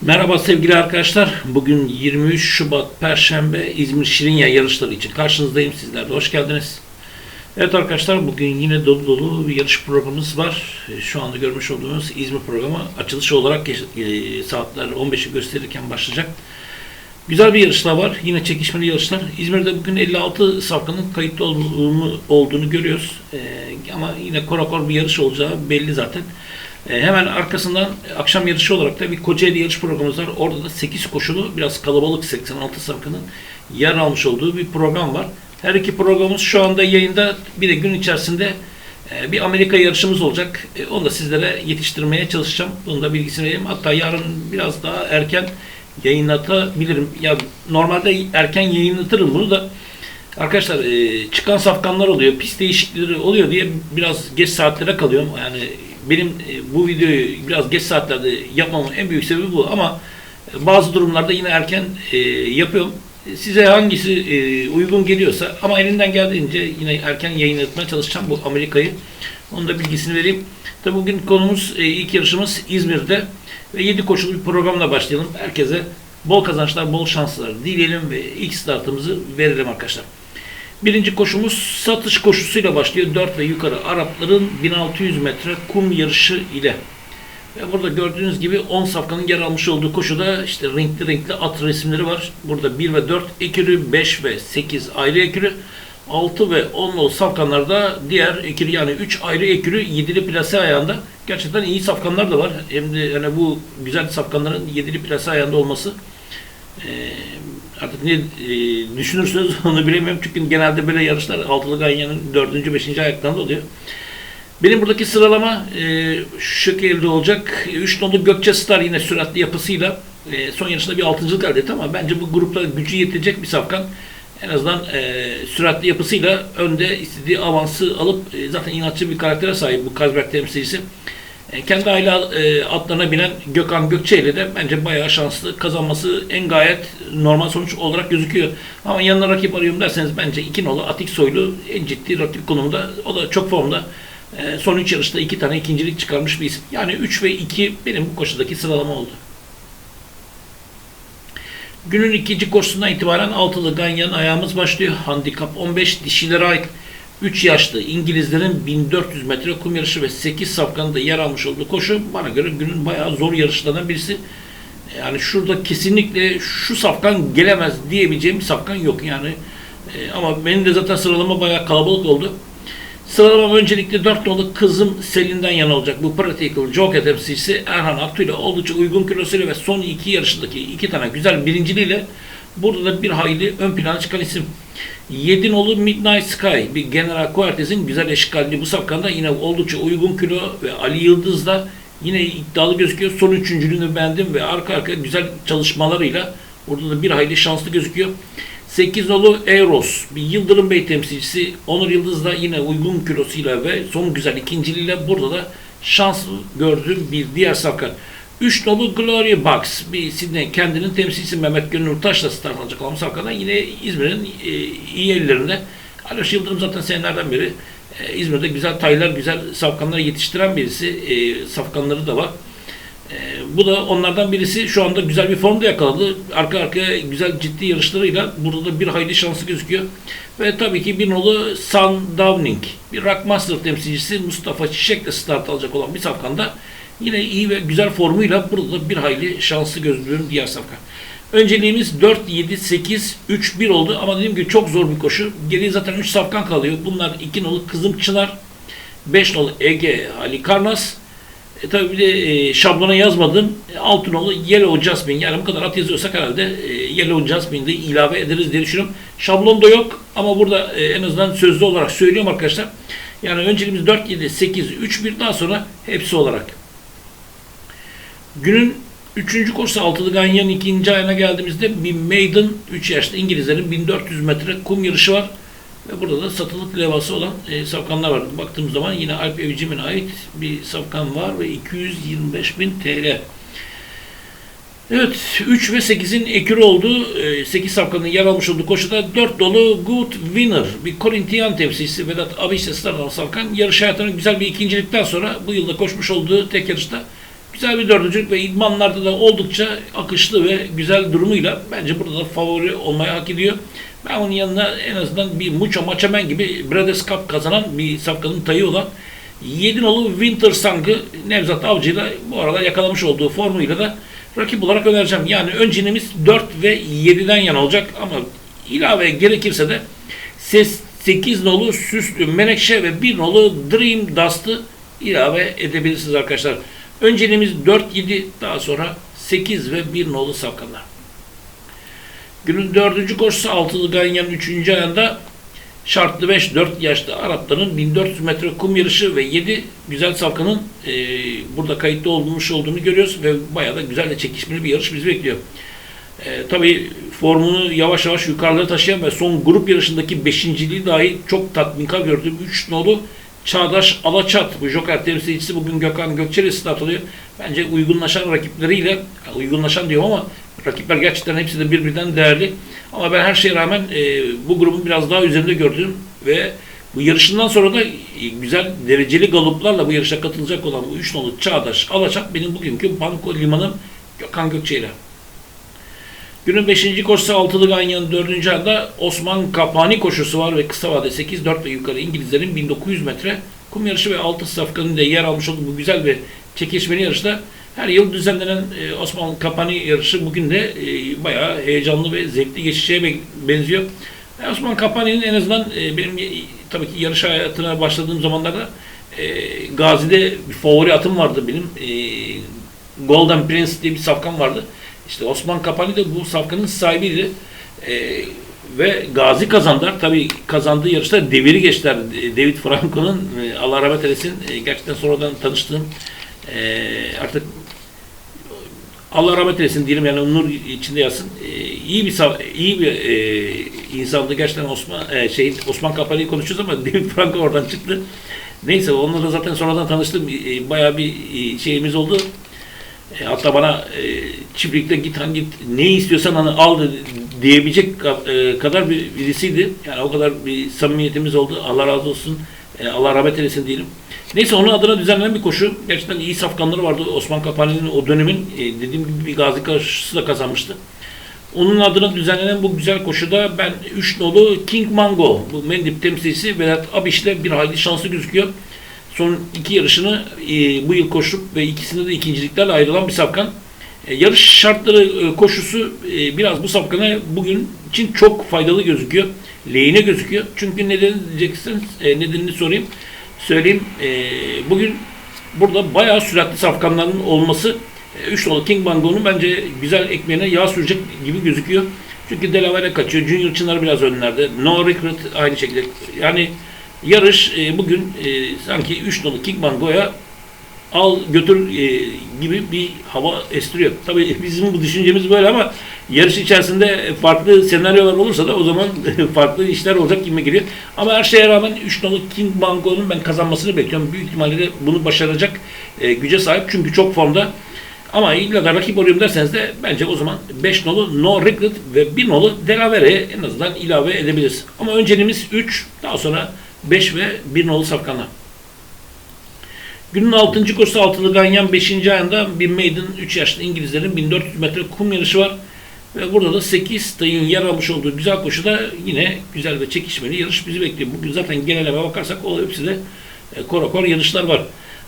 Merhaba sevgili arkadaşlar. Bugün 23 Şubat Perşembe İzmir Şirinya yarışları için karşınızdayım sizler de. Hoş geldiniz. Evet arkadaşlar bugün yine dolu dolu bir yarış programımız var. E, Şu anda görmüş olduğunuz İzmir programı açılış olarak e, saatler 15'i gösterirken başlayacak. Güzel bir yarışlar var. Yine çekişmeli yarışlar. İzmir'de bugün 56 safkanın kayıtlı olduğunu, olduğunu görüyoruz. E, ama yine korakor bir yarış olacağı belli zaten. E, hemen arkasından akşam yarışı olarak da bir Kocaeli yarış programımız var. Orada da 8 koşulu biraz kalabalık 86 safkanın yer almış olduğu bir program var. Her iki programımız şu anda yayında. Bir de gün içerisinde e, bir Amerika yarışımız olacak. E, Onu da sizlere yetiştirmeye çalışacağım. Bunun da bilgisini vereyim. Hatta yarın biraz daha erken yayınlatabilirim. Ya normalde erken yayınlatırım bunu da. Arkadaşlar çıkan safkanlar oluyor, pist değişiklikleri oluyor diye biraz geç saatlere kalıyorum. Yani benim e, bu videoyu biraz geç saatlerde yapmamın en büyük sebebi bu ama e, bazı durumlarda yine erken e, yapıyorum. Size hangisi uygun geliyorsa ama elinden geldiğince yine erken yayınlatmaya çalışacağım bu Amerika'yı. Onun da bilgisini vereyim. Tabi bugün konumuz ilk yarışımız İzmir'de ve 7 koşulu bir programla başlayalım. Herkese bol kazançlar, bol şanslar dileyelim ve ilk startımızı verelim arkadaşlar. Birinci koşumuz satış koşusuyla başlıyor. 4 ve yukarı Arapların 1600 metre kum yarışı ile. Ve burada gördüğünüz gibi 10 safkanın yer almış olduğu koşuda işte renkli renkli at resimleri var. Burada 1 ve 4 ekürü, 5 ve 8 ayrı ekürü, 6 ve 10 nolu safkanlarda diğer ekürü yani 3 ayrı ekürü 7'li plase ayağında. Gerçekten iyi safkanlar da var. Hem de yani bu güzel safkanların 7'li plase ayağında olması ee, artık ne e, düşünürsünüz onu bilemiyorum çünkü genelde böyle yarışlar altılı ganyanın dördüncü, beşinci ayaklarında oluyor. Benim buradaki sıralama e, şu şekilde olacak. 3 nolu Gökçe Star yine süratli yapısıyla e, son yarışında bir altıncılık elde etti ama bence bu grupta gücü yetecek bir safkan. En azından e, süratli yapısıyla önde istediği avansı alıp e, zaten inatçı bir karaktere sahip bu Kazberk temsilcisi. E, kendi aile e, atlarına binen Gökhan Gökçe ile de bence bayağı şanslı kazanması en gayet normal sonuç olarak gözüküyor. Ama yanına rakip arıyorum derseniz bence iki nolu Atik Soylu en ciddi rakip konumda. O da çok formda. E, son 3 yarışta 2 tane ikincilik çıkarmış bir isim. Yani 3 ve 2 benim bu koşudaki sıralama oldu. Günün ikinci koşusundan itibaren altılı ganyan ayağımız başlıyor. Handikap 15 dişilere ait 3 yaşlı İngilizlerin 1400 metre kum yarışı ve 8 safkanın da yer almış olduğu koşu bana göre günün bayağı zor yarışlarından birisi. Yani şurada kesinlikle şu safkan gelemez diyebileceğim bir safkan yok yani. E, ama benim de zaten sıralama bayağı kalabalık oldu. Sıralamam öncelikle 4 nolu kızım Selin'den yana olacak. Bu Practical Joker temsilcisi Erhan Aktu ile oldukça uygun kilosuyla ve son iki yarışındaki iki tane güzel birinciliğiyle burada da bir hayli ön plana çıkan isim. 7 nolu Midnight Sky bir General Coertes'in güzel eşkalli bu safkanda yine oldukça uygun kilo ve Ali Yıldız da yine iddialı gözüküyor. Son üçüncülüğünü beğendim ve arka arka güzel çalışmalarıyla burada da bir hayli şanslı gözüküyor. 8 nolu Eros, bir Yıldırım Bey temsilcisi Onur Yıldız da yine uygun kilosuyla ve son güzel ikinciliğiyle burada da şans gördüğüm bir diğer safkan. 3 nolu Glory Box, bir Sydney kendinin temsilcisi Mehmet Gönül Taş'la start alacak olan safkandan yine İzmir'in e, iyi ellerinde. Aloş Yıldırım zaten senelerden beri e, İzmir'de güzel taylar, güzel safkanları yetiştiren birisi. E, safkanları da var. Ee, bu da onlardan birisi şu anda güzel bir formda yakaladı. Arka arkaya güzel ciddi yarışlarıyla burada da bir hayli şanslı gözüküyor. Ve tabii ki bir nolu Sun Downing, bir Rockmaster temsilcisi Mustafa Çiçek de start alacak olan bir safkanda yine iyi ve güzel formuyla burada da bir hayli şanslı gözlüyorum diğer safkan. Önceliğimiz 4, 7, 8, 3, 1 oldu ama dediğim gibi çok zor bir koşu. Geriye zaten 3 safkan kalıyor. Bunlar 2 nolu Kızım Çınar, 5 nolu Ege Ali Karnas, e, tabii bir de e, şablona yazmadım. E, Altınolu Yellow Jasmine. Yani bu kadar at yazıyorsak herhalde e, Yellow Jasmine'de ilave ederiz diye düşünüyorum. Şablonda yok ama burada e, en azından sözlü olarak söylüyorum arkadaşlar. Yani önceliğimiz 4, 7, 8, 3, 1 daha sonra hepsi olarak. Günün Üçüncü koşusu altılı ganyanın ikinci ayına geldiğimizde bir maiden 3 yaşlı İngilizlerin 1400 metre kum yarışı var. Ve burada da satılık levhası olan e, safkanlar var. Baktığımız zaman yine Alp Evcim'in ait bir safkan var ve 225 bin TL. Evet, 3 ve 8'in ekürü olduğu, 8 safkanın yer almış olduğu koşuda 4 dolu Good Winner, bir Korintiyan temsilcisi Vedat Abiş'le startan safkan yarış hayatının güzel bir ikincilikten sonra bu yılda koşmuş olduğu tek yarışta Güzel bir dördüncülük ve idmanlarda da oldukça akışlı ve güzel durumuyla bence burada da favori olmaya hak ediyor. Ben onun yanına en azından bir Mucho Machamen gibi Bredes Cup kazanan bir safkanın tayı olan 7 nolu Winter Sang'ı Nevzat Avcı'yla bu arada yakalamış olduğu formuyla da rakip olarak önereceğim. Yani önceliğimiz 4 ve 7'den yana olacak ama ilave gerekirse de ses 8 nolu Süslü Menekşe ve 1 nolu Dream Dust'ı ilave edebilirsiniz arkadaşlar. Önceliğimiz 4-7 daha sonra 8 ve 1 nolu safkanlar. Günün dördüncü koşusu altılı ganyanın üçüncü ayında şartlı 5 4 yaşlı Arapların 1400 metre kum yarışı ve 7 güzel safkanın e, burada kayıtlı olmuş olduğunu görüyoruz ve bayağı da güzel de çekişmeli bir yarış bizi bekliyor. E, tabii formunu yavaş yavaş yukarılara taşıyan ve son grup yarışındaki beşinciliği dahi çok tatminkar gördüğüm 3 nolu Çağdaş Alaçat bu Joker temsilcisi bugün Gökhan Gökçeli start alıyor. Bence uygunlaşan rakipleriyle uygunlaşan diyorum ama rakipler gerçekten hepsi de birbirinden değerli. Ama ben her şeye rağmen e, bu grubun biraz daha üzerinde gördüm ve bu yarışından sonra da e, güzel dereceli galoplarla bu yarışa katılacak olan bu 3 nolu Çağdaş Alaçat benim bugünkü banko limanım Gökhan Gökçeli. Günün 5. koşusu altılı ganyanın 4. ayında Osman Kapani koşusu var ve kısa vade 8 4 ve yukarı İngilizlerin 1900 metre kum yarışı ve altı safkanın da yer almış olduğu bu güzel ve çekişmeli yarışta her yıl düzenlenen e, Osman Kapani yarışı bugün de e, bayağı heyecanlı ve zevkli geçişe be- benziyor. E, Osman Kapani'nin en azından e, benim e, tabii ki yarış hayatına başladığım zamanlarda Gazi'de bir favori atım vardı benim. Golden Prince diye bir safkan vardı. İşte Osman Kapani de bu safkanın sahibiydi. Ee, ve Gazi kazandılar. Tabii kazandığı yarışta deviri geçtiler. E, David Franco'nun e, Allah rahmet eylesin e, gerçekten sonradan tanıştığım e, artık Allah rahmet eylesin diyelim yani nur içinde yatsın. E, iyi bir iyi bir e, insandı gerçekten Osman e, şey Osman Kapani'yi konuşuyoruz ama David Franco oradan çıktı. Neyse onunla da zaten sonradan tanıştım. E, bayağı bir e, şeyimiz oldu. E, hatta bana e, çiftlikte git hangi ne istiyorsan hani al diyebilecek e, kadar bir birisiydi. Yani o kadar bir samimiyetimiz oldu. Allah razı olsun. E, Allah rahmet eylesin diyelim. Neyse onun adına düzenlenen bir koşu. Gerçekten iyi safkanları vardı. Osman Kapani'nin o dönemin e, dediğim gibi bir gazi karşısı da kazanmıştı. Onun adına düzenlenen bu güzel koşuda ben 3 nolu King Mango, bu Mendip temsilcisi Vedat Abiş'le bir hayli şanslı gözüküyor. Son iki yarışını e, bu yıl koşup ve ikisinde de ikinciliklerle ayrılan bir safkan. E, yarış şartları e, koşusu e, biraz bu safkana bugün için çok faydalı gözüküyor. Lehine gözüküyor. Çünkü neden diyeceksiniz, e, nedenini sorayım. Söyleyeyim. E, bugün burada bayağı süratli safkanların olması 3 nolu King Mango'nun bence güzel ekmeğine yağ sürecek gibi gözüküyor. Çünkü Delaware kaçıyor. Junior Çınar biraz önlerde. No Recruit aynı şekilde. Yani yarış e, bugün e, sanki 3 nolu King Mango'ya al götür e, gibi bir hava estiriyor. Tabii bizim bu düşüncemiz böyle ama yarış içerisinde farklı senaryolar olursa da o zaman farklı işler olacak gibi geliyor. Ama her şeye rağmen 3 nolu King Mango'nun ben kazanmasını bekliyorum. Büyük ihtimalle de bunu başaracak e, güce sahip çünkü çok formda. Ama illa da rakip oluyorum derseniz de bence o zaman 5 nolu No Regret ve 1 nolu Delaware'ye en azından ilave edebiliriz. Ama önceliğimiz 3, daha sonra 5 ve 1 nolu safkanlar. Günün 6. koşusu altılı ganyan 5. ayında bir maiden 3 yaşlı İngilizlerin 1400 metre kum yarışı var. Ve burada da 8 tayın yer almış olduğu güzel koşuda yine güzel ve çekişmeli yarış bizi bekliyor. Bugün zaten geneleme bakarsak o hepsi de e, kora kor yarışlar var.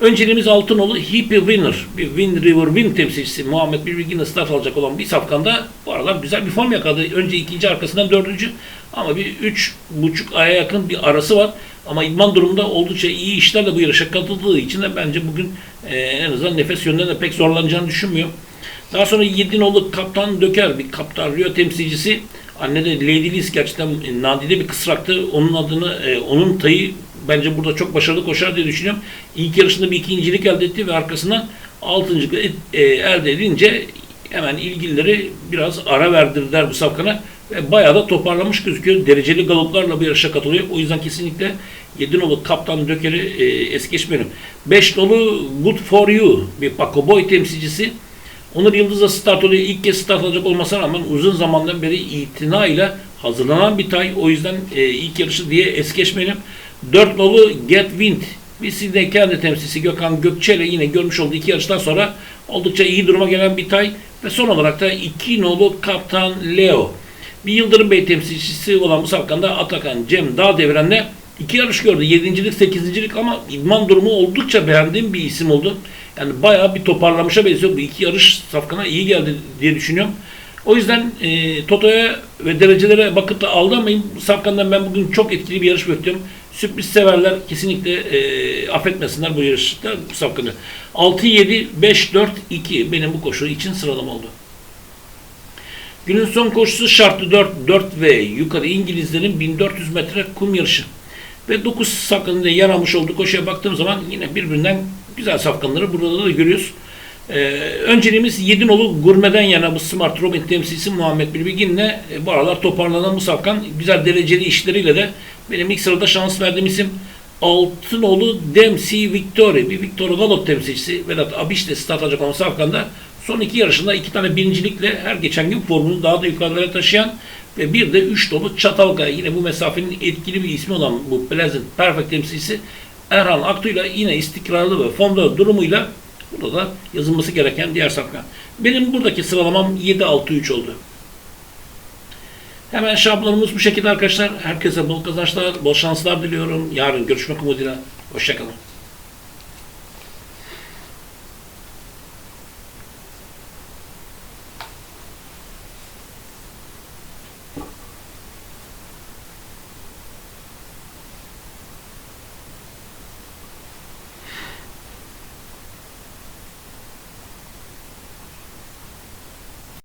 Önceliğimiz Altınoğlu Hippie Winner. Bir Wind River Wind temsilcisi Muhammed Bilgin'le start alacak olan bir safkanda bu aralar güzel bir form yakaladı. Önce ikinci arkasından dördüncü ama bir üç buçuk aya yakın bir arası var. Ama idman durumunda oldukça iyi işlerle bu yarışa katıldığı için de bence bugün e, en azından nefes yönünden de pek zorlanacağını düşünmüyorum. Daha sonra Yedinoğlu Kaptan Döker bir Kaptan Rio temsilcisi. Anne de Lady Liz gerçekten e, nadide bir kısraktı. Onun adını, e, onun tayı bence burada çok başarılı koşar diye düşünüyorum. İlk yarışında bir ikincilik elde etti ve arkasından altıncılık e, elde edince hemen ilgilileri biraz ara verdirdiler bu safkana bayağı da toparlamış gözüküyor. Dereceli galoplarla bu yarışa katılıyor. O yüzden kesinlikle 7 nolu Kaptan Döker'i e, es geçmeyelim. 5 nolu Good For You bir Paco Boy temsilcisi. Onur Yıldız'la start oluyor. İlk kez start alacak olmasına rağmen uzun zamandan beri itinayla hazırlanan bir tay. O yüzden e, ilk yarışı diye es geçmeyelim. 4 nolu Get Wind VC'de kendi temsilcisi Gökhan Gökçe ile yine görmüş olduğu iki yarıştan sonra oldukça iyi duruma gelen bir tay ve son olarak da iki nolu Kaptan Leo. Bir Yıldırım Bey temsilcisi olan bu safkanda Atakan Cem Dağ devrende iki yarış gördü. Yedincilik, sekizicilik ama idman durumu oldukça beğendiğim bir isim oldu. Yani bayağı bir toparlamışa benziyor. Bu iki yarış safkana iyi geldi diye düşünüyorum. O yüzden e, Toto'ya ve derecelere bakıp da aldamayın. Bu safkandan ben bugün çok etkili bir yarış bekliyorum. Sürpriz severler kesinlikle e, affetmesinler bu yarışta bu safkanı. 6-7-5-4-2 benim bu koşu için sıralama oldu. Günün son koşusu şartlı 4, 4 ve yukarı İngilizlerin 1400 metre kum yarışı. Ve 9 safkanın da yer almış olduğu koşuya baktığım zaman yine birbirinden güzel safkanları burada da görüyoruz. Ee, önceliğimiz Yedinoğlu Gurme'den yana bu Smart Robin temsilcisi Muhammed Bilbilgin'le e, bu aralar toparlanan bu safkan güzel dereceli işleriyle de benim ilk sırada şans verdiğim isim Altınoğlu Dempsey Victory. Bir Victory Galop temsilcisi Vedat Abiş de start alacak olan safkanda son iki yarışında iki tane birincilikle her geçen gün formunu daha da yukarılara taşıyan ve bir de üç dolu Çatalga yine bu mesafenin etkili bir ismi olan bu Pleasant Perfect temsilcisi Erhan Aktu'yla yine istikrarlı ve formda durumuyla burada da yazılması gereken diğer safkan. Benim buradaki sıralamam 7-6-3 oldu. Hemen şablonumuz bu şekilde arkadaşlar. Herkese bol kazançlar, bol şanslar diliyorum. Yarın görüşmek umuduyla. Hoşçakalın.